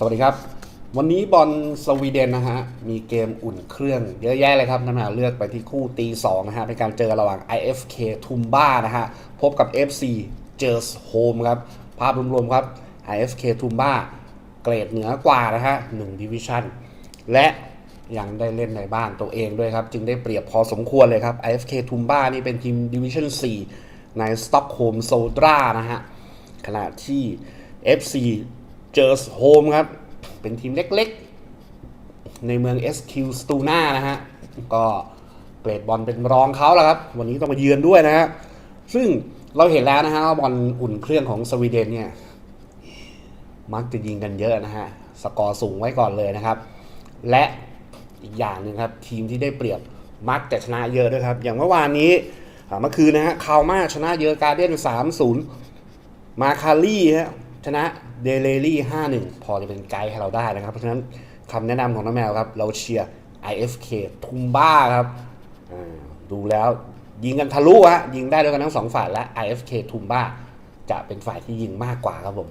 สวัสดีครับ วันนี้บอลสวีเดนนะฮะ มีเกมอุ่นเครื่องเยอะแยะเลยครับน้ำหนักเลือกไปที่คู่ตีสองนะฮะเป็นการเจอระหว่าง IFK ทุมบ้านะฮะ พบกับ FC เจอร์สโฮมครับ ภาพรวมๆครับ IFK ทุมบ้า เกรดเหนือกว่านะฮะหนึ่งดิวิชั่นและยังได้เล่นในบ้านตัวเองด้วยครับ จึงได้เปรียบพอสมควรเลยครับ IFK ทุมบ้านี่เป็นทีมดิวิชั่น4ในสต็อกโฮล์มโซดรานะฮะขณะที่ FC เจอร์สโฮมครับ เป็นทีมเล็กๆ ในเมือง SQ สตูนานะฮะ ก็เกรดบอลเป็นรองเขาแล้วครับ วันนี้ต้องมาเยือนด้วยนะฮะ ซึ่งเราเห็นแล้วนะฮะว่าบอลอุ่นเครื่องของสวีเดนเนี่ย มักจะยิงกันเยอะนะฮะ สกอร์สูงไว้ก่อนเลยนะครับ และอีกอย่างหนึ่งครับ ทีมที่ได้เปรียบมักจะชนะเยอะด้วยครับ อย่างเมื่อวานนี้เมื่อคืนนะฮะคาวมาชนะเยอะการเดียน3-0มาคารี่ฮะ ชนะเดเลลี่5-1พอจะเป็นไกด์ให้เราได้นะครับ เพราะฉะนั้นคำแนะนำของน้องแมวครับ เราเชียร์ IFK ทุมบ้าครับดูแล้วยิงกันทะลุฮะยิงได้ด้วยกันทั้งสองฝ่ายและ IFK ทุมบ้าจะเป็นฝ่ายที่ยิงมากกว่าครับผม